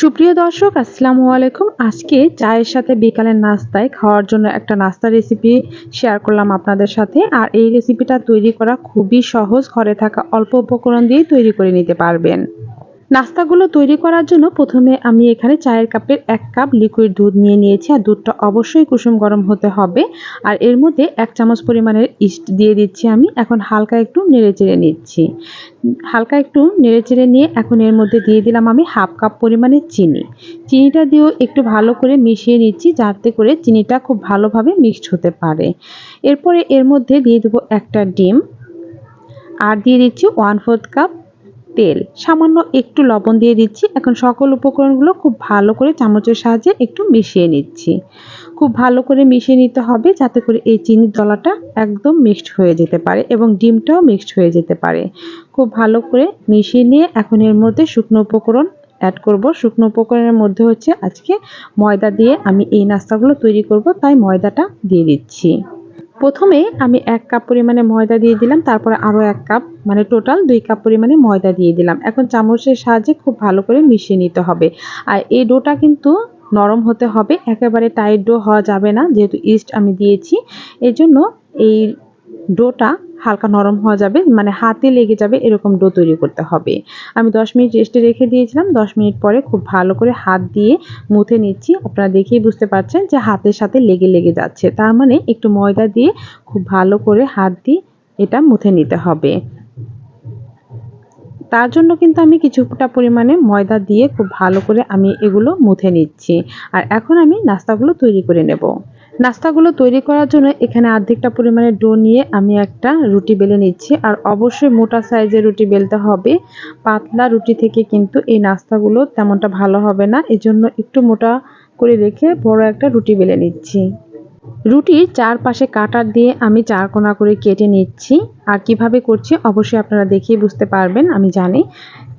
সুপ্রিয় দর্শক, আসসালামু আলাইকুম। আজকে চায়ের সাথে বিকালের নাস্তায় খাওয়ার জন্য একটা নাস্তা রেসিপি শেয়ার করলাম আপনাদের সাথে। আর এই রেসিপিটা তৈরি করা খুবই সহজ। ঘরে থাকা অল্প উপকরণ দিয়ে তৈরি করে নিতে পারবেন। নাস্তাগুলো তৈরি করার জন্য প্রথমে আমি এখানে চায়ের কাপের এক কাপ লিকুইড দুধ নিয়ে নিয়েছি আর দুধটা অবশ্যই কুসুম গরম হতে হবে। আর এর মধ্যে এক চামচ পরিমাণের ইস্ট দিয়ে দিচ্ছি আমি। এখন হালকা একটু নেড়ে চেড়ে নিচ্ছি। হালকা একটু নেড়ে চেড়ে নিয়ে এখন এর মধ্যে দিয়ে দিলাম আমি হাফ কাপ পরিমাণের চিনি। চিনিটা দিয়েও একটু ভালো করে মিশিয়ে নিচ্ছি যাতে করে চিনিটা খুব ভালোভাবে মিক্সড হতে পারে। এরপরে এর মধ্যে দিয়ে দেবো একটা ডিম। আর দিয়ে দিচ্ছি ওয়ান ফোর্থ কাপ তেল। সামান্য একটু লবণ দিয়ে দিচ্ছি। এখন সকল উপকরণগুলো খুব ভালো করে চামচের সাহায্যে একটু মিশিয়ে নিচ্ছি। খুব ভালো করে মিশিয়ে নিতে হবে যাতে করে এই চিনির দলাটা একদম মিক্সড হয়ে যেতে পারে এবং ডিমটাও মিক্সড হয়ে যেতে পারে। খুব ভালো করে মিশিয়ে নিয়ে এখন এর মধ্যে শুকনো উপকরণ অ্যাড করব। শুকনো উপকরণের মধ্যে হচ্ছে আজকে ময়দা দিয়ে আমি এই নাস্তাগুলো তৈরি করব। তাই ময়দাটা দিয়ে দিচ্ছি। প্রথমে আমি এক কাপ পরিমাণে ময়দা দিয়ে দিলাম, তারপরে আরও এক কাপ মানে টোটাল দুই কাপ পরিমাণে ময়দা দিয়ে দিলাম। এখন চামচের সাহায্যে খুব ভালো করে মিশিয়ে নিতে হবে। আর এই ডোটা কিন্তু নরম হতে হবে, একেবারে টাইট ডো হওয়া যাবে না, যেহেতু ইস্ট আমি দিয়েছি। এই এই ডোটা হালকা নরম হওয়া যাবে মানে হাতে লেগে যাবে এরকম ডো তৈরি করতে হবে। আমি 10 মিনিট রেস্টে রেখে দিয়েছিলাম 10 মিনিট পরে খুব ভালো করে হাত দিয়ে মুথে নিচ্ছি। আপনারা দেখেই বুঝতে পারছেন যে হাতের সাথে লেগে লেগে যাচ্ছে। তার মানে একটু ময়দা দিয়ে খুব ভালো করে হাত দিয়ে এটা মুথে নিতে হবে। তার জন্য কিন্তু আমি কিছুটা পরিমাণে ময়দা দিয়ে খুব ভালো করে আমি এগুলো মুথে নিচ্ছি। আর এখন আমি নাস্তাগুলো তৈরি করে নেব। নাস্তাগুলো তৈরি করার জন্য এখানে অর্ধেকটা পরিমাণে ডো নিয়ে আমি একটা রুটি বেলে নিচ্ছি। আর অবশ্যই মোটা সাইজের রুটি বেলতে হবে। পাতলা রুটি থেকে কিন্তু এই নাস্তাগুলো তেমনটা ভালো হবে না। এজন্য একটু মোটা করে রেখে বড় একটা রুটি বেলে নিচ্ছি। রুটির চারপাশে কাটার দিয়ে আমি চার কোনা করে কেটে নিচ্ছি। আর কীভাবে করছি অবশ্যই আপনারা দেখিয়ে বুঝতে পারবেন, আমি জানি।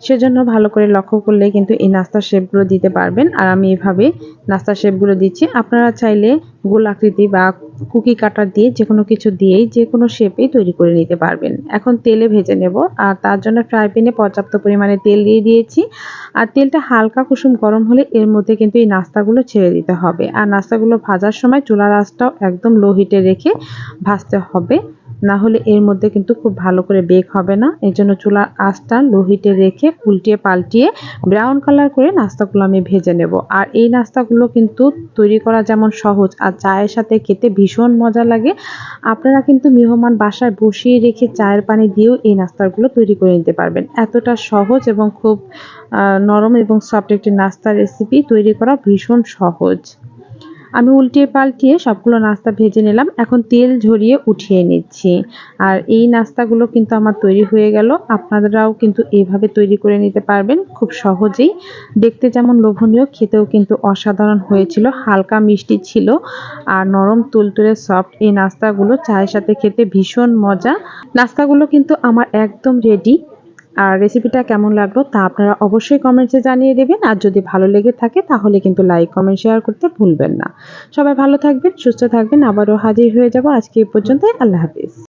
সেজন্য ভালো করে লক্ষ্য করলে কিন্তু এই নাস্তার শেপগুলো দিতে পারবেন। আর আমি এভাবে নাস্তার শেপগুলো দিচ্ছি। আপনারা চাইলে গোল আকৃতি বা কুকি কাটার দিয়ে যে কোনো কিছু দিয়েই যে কোনো শেপেই তৈরি করে নিতে পারবেন। এখন তেলে ভেজে নেব। আর তার জন্য ফ্রাই প্যানে পর্যাপ্ত পরিমাণে তেল দিয়ে দিয়েছি। আর তেলটা হালকা কুসুম গরম হলে এর মধ্যে কিন্তু এই নাস্তাগুলো ছেড়ে দিতে হবে। আর নাস্তাগুলো ভাজার সময় চুলার আঁচটাও একদম লো হিটে রেখে ভাজতে হবে। না হলে এর মধ্যে কিন্তু খুব ভালো করে বেক হবে না। এই জন্য চুলার আঁচটা লো হিটে রেখে উল্টিয়ে পাল্টিয়ে ব্রাউন কালার করে নাস্তাগুলো আমি ভেজে নেব। আর এই নাস্তাগুলো কিন্তু তৈরি করা যেমন সহজ আর চায়ের সাথে খেতে ভীষণ মজা লাগে। আপনারা কিন্তু মেহমান বাসায় বসিয়ে রেখে চায়ের পানি দিয়েও এই নাস্তাগুলো তৈরি করে নিতে পারবেন। এতটা সহজ এবং খুব নরম এবং সফট একটি নাস্তার রেসিপি তৈরি করা ভীষণ সহজ। আমি উল্টিয়ে পাল্টিয়ে সবগুলো নাস্তা ভেজে নিলাম। এখন তেল ঝরিয়ে উঠিয়ে নিচ্ছি। আর এই নাস্তাগুলো কিন্তু আমার তৈরি হয়ে গেল। আপনারাও কিন্তু এভাবে তৈরি করে নিতে পারবেন খুব সহজেই। দেখতে যেমন লোভনীয়, খেতেও কিন্তু অসাধারণ হয়েছিল। হালকা মিষ্টি ছিল আর নরম তুলতুলে সফট। এই নাস্তাগুলো চায়ের সাথে খেতে ভীষণ মজা। নাস্তাগুলো কিন্তু আমার একদম রেডি আর রেসিপিটা কেমন লাগল তা আপনারা অবশ্যই কমেন্টসে জানিয়ে দেবেন। আর যদি ভালো লেগে থাকে, তাহলে কিন্তু লাইক কমেন্ট শেয়ার করতে ভুলবেন না। সবাই ভালো থাকবেন, সুস্থ থাকবেন, আবারও হাজির হয়ে যাব আজকে এই পর্যন্ত আল্লাহ হাফিজ।